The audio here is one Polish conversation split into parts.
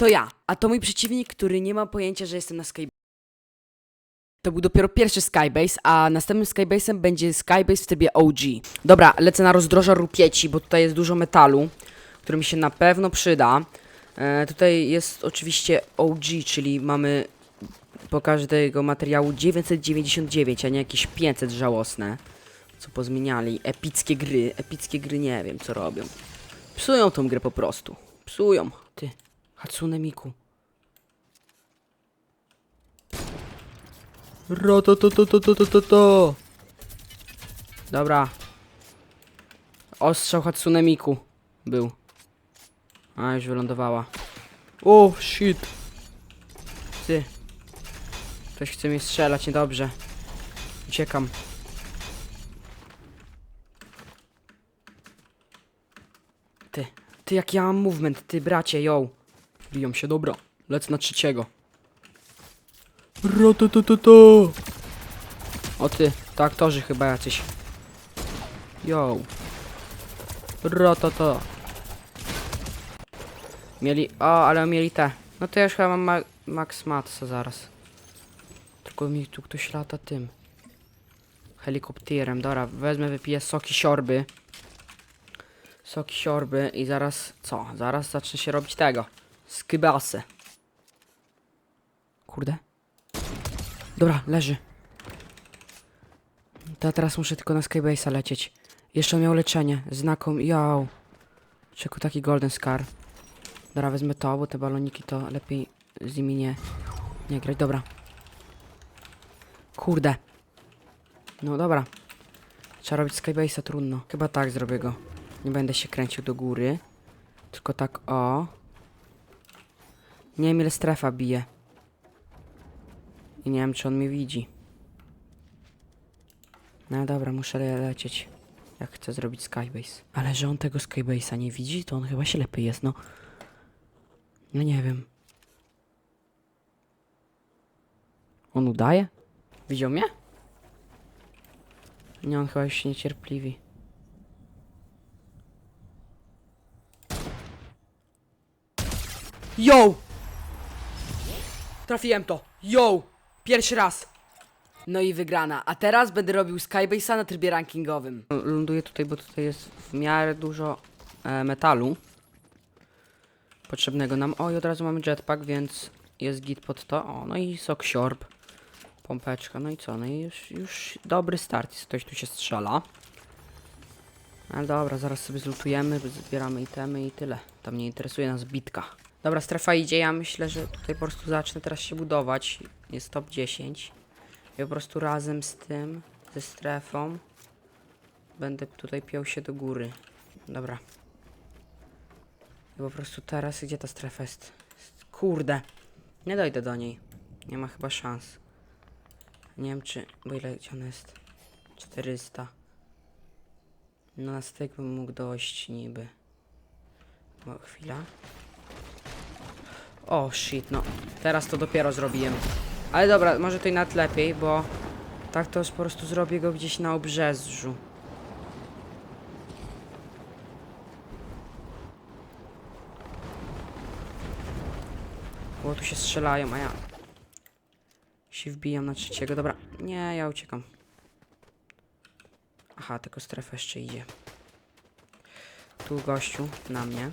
To ja, a to mój przeciwnik, który nie ma pojęcia, że jestem na Skybase. To był dopiero pierwszy Skybase, a następnym Skybase'em będzie Skybase w trybie OG. Dobra, lecę na rozdroża rupieci, bo tutaj jest dużo metalu, który mi się na pewno przyda. E, tutaj jest oczywiście OG, czyli mamy po każdego materiału 999, a nie jakieś 500 żałosne. Co pozmieniali. Epickie gry. Epickie gry nie wiem co robią. Psują tą grę po prostu. Psują. Ty. Hatsune Miku. Roto to to to to to to to. Dobra. Ostrzał Hatsune Miku był. A, już wylądowała. O, shit. Ty. Ktoś chce mnie strzelać, niedobrze. Uciekam. Ty, ty jak ja mam movement, ty bracie, yo. Biją się, dobra. Lecę na trzeciego. Rototototo. O ty, to aktorzy chyba jacyś. Yo. Rototo. Mieli, o, ale mieli te. No to ja już chyba mam ma Max Matsa zaraz. Tylko mi tu ktoś lata tym. Helikopterem, dobra, wezmę, wypiję soki siorby. Soki siorby i zaraz, co? Zaraz zacznę się robić tego. Skybasy. Kurde. Dobra, leży. To ja teraz muszę tylko na Skybase'a lecieć. Jeszcze miał leczenie. Znakom, yo. Czeku taki golden scar. Dobra, wezmę to, bo te baloniki to lepiej z nimi nie, nie grać. Dobra. Kurde. No dobra. Trzeba robić Skybase'a, trudno. Chyba tak zrobię go. Nie będę się kręcił do góry. Tylko tak, o. Nie wiem ile strefa bije. I nie wiem czy on mnie widzi. No dobra, muszę le lecieć. Jak chcę zrobić Skybase. Ale że on tego Skybase'a nie widzi, to on chyba ślepy jest, no. No nie wiem. On udaje? Widział mnie? Nie, on chyba już się niecierpliwi. Yo! Trafiłem to. Yo! Pierwszy raz. No i wygrana. A teraz będę robił Skybase'a na trybie rankingowym. Ląduję tutaj, bo tutaj jest w miarę dużo e, metalu. Potrzebnego nam. O, i od razu mamy jetpack, więc jest git pod to. O, no i sok siorb. Pompeczka, no i co? No i już, już dobry start. Ktoś tu się strzela. Ale dobra, zaraz sobie zlutujemy, zbieramy itemy i tyle. Tam nie interesuje nas bitka. Dobra, strefa idzie. Ja myślę, że tutaj po prostu zacznę teraz się budować. Jest top 10. I po prostu razem z tym, ze strefą, będę tutaj piął się do góry. Dobra. I po prostu teraz, gdzie ta strefa jest? Kurde. Nie dojdę do niej. Nie ma chyba szans. Nie wiem czy... Bo ile gdzie ona jest? 400. No na styk bym mógł dojść niby. O, chwila. O, shit, no. Teraz to dopiero zrobiłem. Ale dobra, może to i nawet lepiej, bo tak to po prostu zrobię go gdzieś na obrzeżu. Bo tu się strzelają, a ja się wbijam na trzeciego. Dobra, nie, ja uciekam. Aha, tylko strefa jeszcze idzie. Tu gościu, na mnie.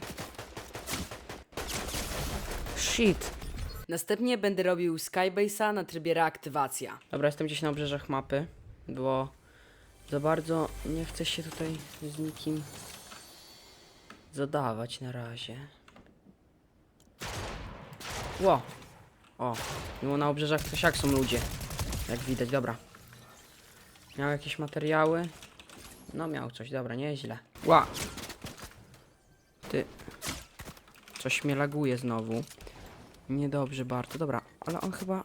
Shit. Następnie będę robił Skybase'a na trybie reaktywacja. Dobra, jestem gdzieś na obrzeżach mapy, bo za bardzo nie chcę się tutaj z nikim zadawać na razie. Ło. O, mimo na obrzeżach to jak są ludzie. Jak widać, dobra. Miał jakieś materiały? No miał coś, dobra, nieźle. Ła. Ty. Coś mnie laguje znowu. Niedobrze bardzo, dobra, ale on chyba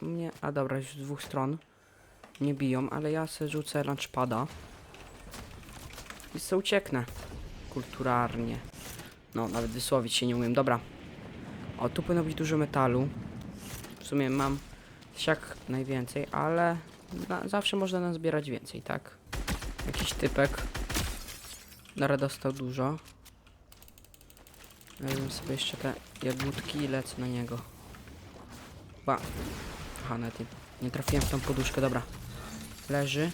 mnie... A dobra, już z dwóch stron nie biją, ale ja se rzucę lunchpada i se ucieknę kulturalnie. No, nawet wysłowić się nie umiem, dobra. O, tu powinno być dużo metalu. W sumie mam siak najwięcej, ale na, zawsze można nazbierać więcej, tak? Jakiś typek. Nara dostał dużo. Wezmę sobie jeszcze te jagódki i lecę na niego. Ba. Aha, nawet nie, nie trafiłem w tą poduszkę, dobra. Leży.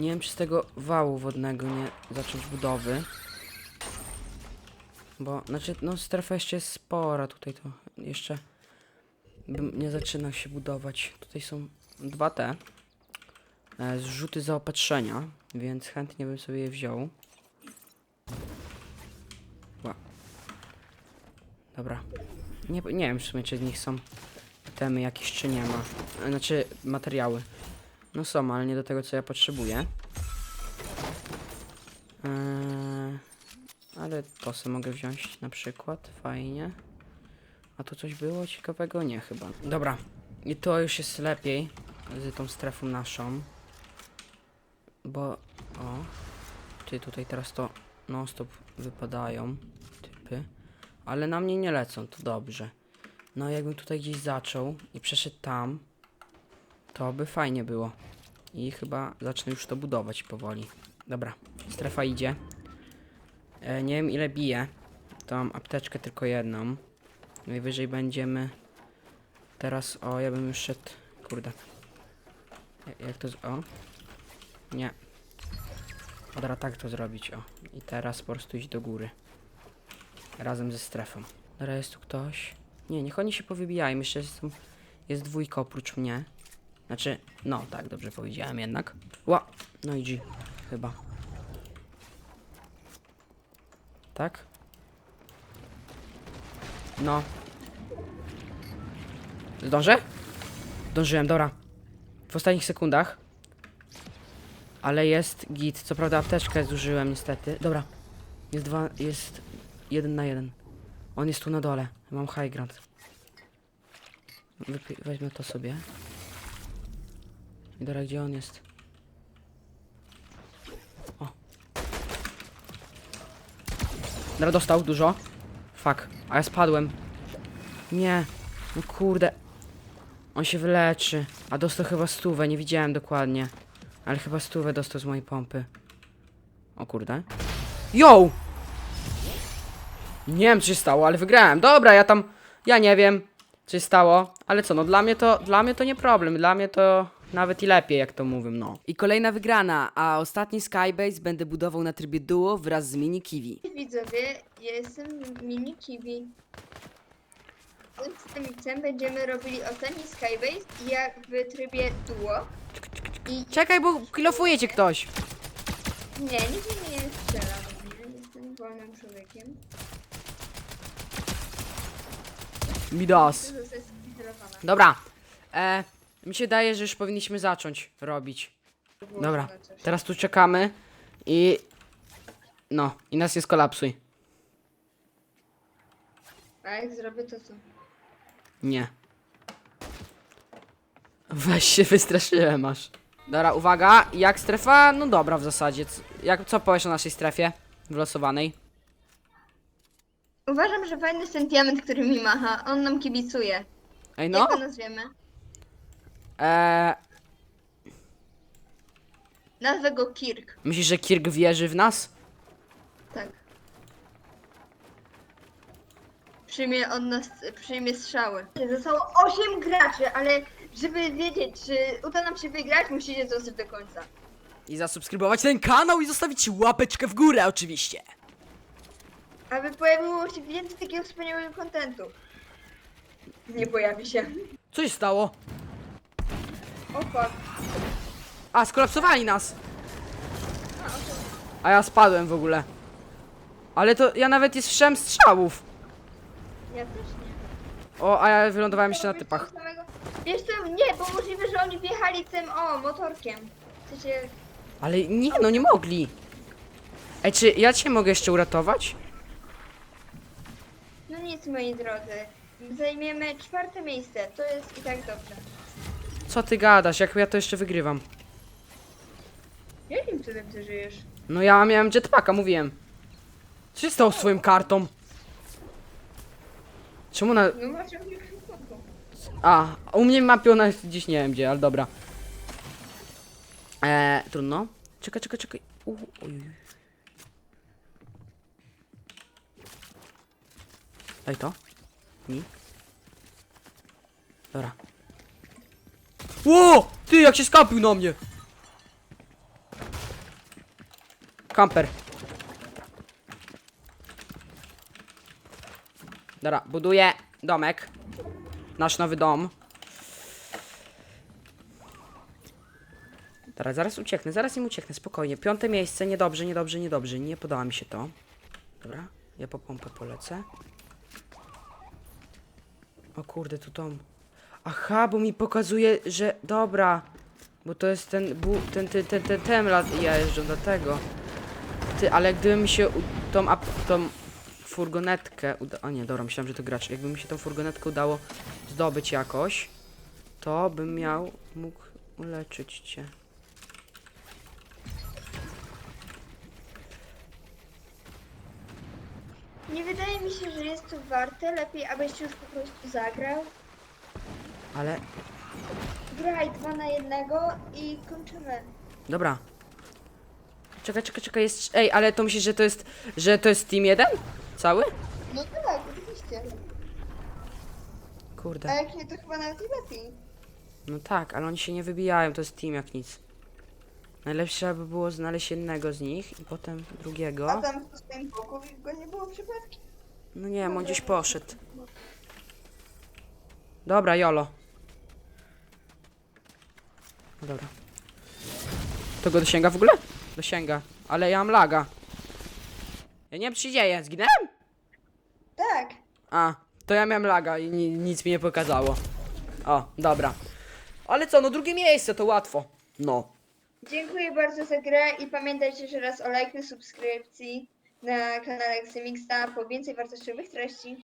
Nie wiem, czy z tego wału wodnego nie zacząć budowy. Bo, znaczy, no strefa jeszcze jest spora tutaj, to jeszcze bym nie zaczyna się budować. Tutaj są dwa te e, zrzuty zaopatrzenia, więc chętnie bym sobie je wziął. Dobra. Nie, nie wiem w sumie, czy z nich są temy jakieś, czy nie ma. Znaczy, materiały. No są, ale nie do tego, co ja potrzebuję. Eee, ale to sobie mogę wziąć na przykład. Fajnie. A tu coś było ciekawego? Nie, chyba. Dobra. I to już jest lepiej z tą strefą naszą. Bo... O. Ty tutaj teraz to non stop wypadają typy. Ale na mnie nie lecą, to dobrze. No jakbym tutaj gdzieś zaczął i przeszedł tam, to by fajnie było. I chyba zacznę już to budować powoli. Dobra, strefa idzie. E, nie wiem ile bije. To mam apteczkę tylko jedną. Najwyżej będziemy... Teraz, o, ja bym już szedł... Kurde. Ja- Jak to... z- O. Nie. Dobra, tak to zrobić, o. I teraz po prostu iść do góry. Razem ze strefą. Dobra, jest tu ktoś. Nie, niech oni się powybijają. Jeszcze jest, jest dwójka oprócz mnie. Znaczy, no tak, dobrze powiedziałem jednak. Ła! No i G, chyba. Tak? No. Zdążę? Zdążyłem, dobra. W ostatnich sekundach. Ale jest git. Co prawda apteczkę zużyłem niestety. Dobra. Jest dwa, jest jeden na jeden. On jest tu na dole. Mam high ground. Wypi- weźmę to sobie. I dobra, gdzie on jest? O. Dobra, dostał dużo. Fuck. A ja spadłem. Nie. No kurde. On się wyleczy. A dostał chyba stówę, nie widziałem dokładnie. Ale chyba stówę dostał z mojej pompy. O kurde. Yo! Nie wiem co się stało, ale wygrałem. Dobra, ja tam... Ja nie wiem co się stało. Ale co, no dla mnie to... Dla mnie to nie problem. Dla mnie to nawet i lepiej, jak to mówią, no. I kolejna wygrana, a ostatni Skybase będę budował na trybie duo wraz z mini Kiwi. Widzowie, ja jestem mini kiwi. Z tym mixem będziemy robili ostatni Skybase jak w trybie duo. I Czekaj, bo kilofuje cię ktoś. nie, nikt mnie nie strzela do mnie. Jestem wolnym człowiekiem. Midas. Sklirowana. Dobra. E, mi się daje, że już powinniśmy zacząć robić. Dobra. Teraz tu czekamy i... No, i nas nie skolapsuj. A jak zrobię to co? Nie. Weź się wystraszyłem aż. Dobra, uwaga, jak strefa? No dobra w zasadzie. Jak, co powiesz o naszej strefie? Wylosowanej. Uważam, że fajny jest ten diament, który mi macha. On nam kibicuje. Ej no. Jak go nazwiemy? Eee, Nazwę go Kirk. myślisz, że Kirk wierzy w nas? Tak. Przyjmie od nas, przyjmie strzały. Zostało 8 graczy, ale żeby wiedzieć, czy uda nam się wygrać, musicie zostać do końca. I zasubskrybować ten kanał i zostawić łapeczkę w górę oczywiście. Aby pojawiło się więcej takiego wspaniałego kontentu. Nie pojawi się. Co się stało? O fuck. A, skolapsowali nas. A ja spadłem w ogóle. Ale to ja nawet nie słyszałem strzałów. Ja też nie. O, a ja wylądowałem jeszcze na Wiesz typach. samego- Wiesz co, nie, bo możliwe, że oni wjechali tym, o, motorkiem. W sensie, Ale nie, no nie mogli. Ej, czy ja cię mogę jeszcze uratować? Nic moi drodzy. Zajmiemy czwarte miejsce, to jest i tak dobrze. Co ty gadasz, jak ja to jeszcze wygrywam? Jakim cudem ty żyjesz? No ja miałem jetpacka, mówiłem. Co się stało z swoją kartą? Czemu na... No masz. A, u mnie mapie ona jest gdzieś nie wiem gdzie, ale dobra. Eee, trudno. Czekaj, czekaj, czekaj. U. Daj to. Nie. Dobra. Ło! Ty, jak się skapił na mnie! Kamper. Dobra, buduję domek. Nasz nowy dom. Teraz, zaraz ucieknę, zaraz im ucieknę, spokojnie. Piąte miejsce, niedobrze, niedobrze, niedobrze. Nie podoba mi się to. Dobra, ja po pompę polecę. O kurde, tu tom. Aha, bo mi pokazuje, że... Dobra. Bo to jest ten... Bu, ten, ten, ten, ten, ten lat i ja jeżdżę do tego. Ty, ale gdyby mi się u, tą, ap, tą furgonetkę uda... A nie, dobra, myślałem, że to gracz. Jakby mi się tą furgonetkę udało zdobyć jakoś, to bym miał... mógł uleczyć cię. Nie wydaje mi się, że jest to warte. Lepiej, abyś już po prostu zagrał. Ale... Graj dwa na jednego i kończymy. Dobra. Czekaj, czekaj, czekaj, jest... Ej, ale to myślisz, że to jest... Że to jest Team 1? Cały? No tak, oczywiście. Kurde. A jak nie, to chyba nawet i lepiej. No tak, ale oni się nie wybijają, to jest team jak nic. Najlepsze by było znaleźć jednego z nich i potem drugiego. A tam w swoim boku go nie było przypadkiem. No nie wiem, on gdzieś poszedł. Dobra, Jolo. Dobra. To go dosięga w ogóle? Dosięga. Ale ja mam laga. Ja nie wiem, co się dzieje. Zginęłem? Tak. A, to ja miałem laga i ni nic mi nie pokazało. O, dobra. Ale co, no drugie miejsce, to łatwo. No. Dziękuję bardzo za grę i pamiętajcie jeszcze raz o lajku, subskrypcji na kanale Xemixa po więcej wartościowych treści.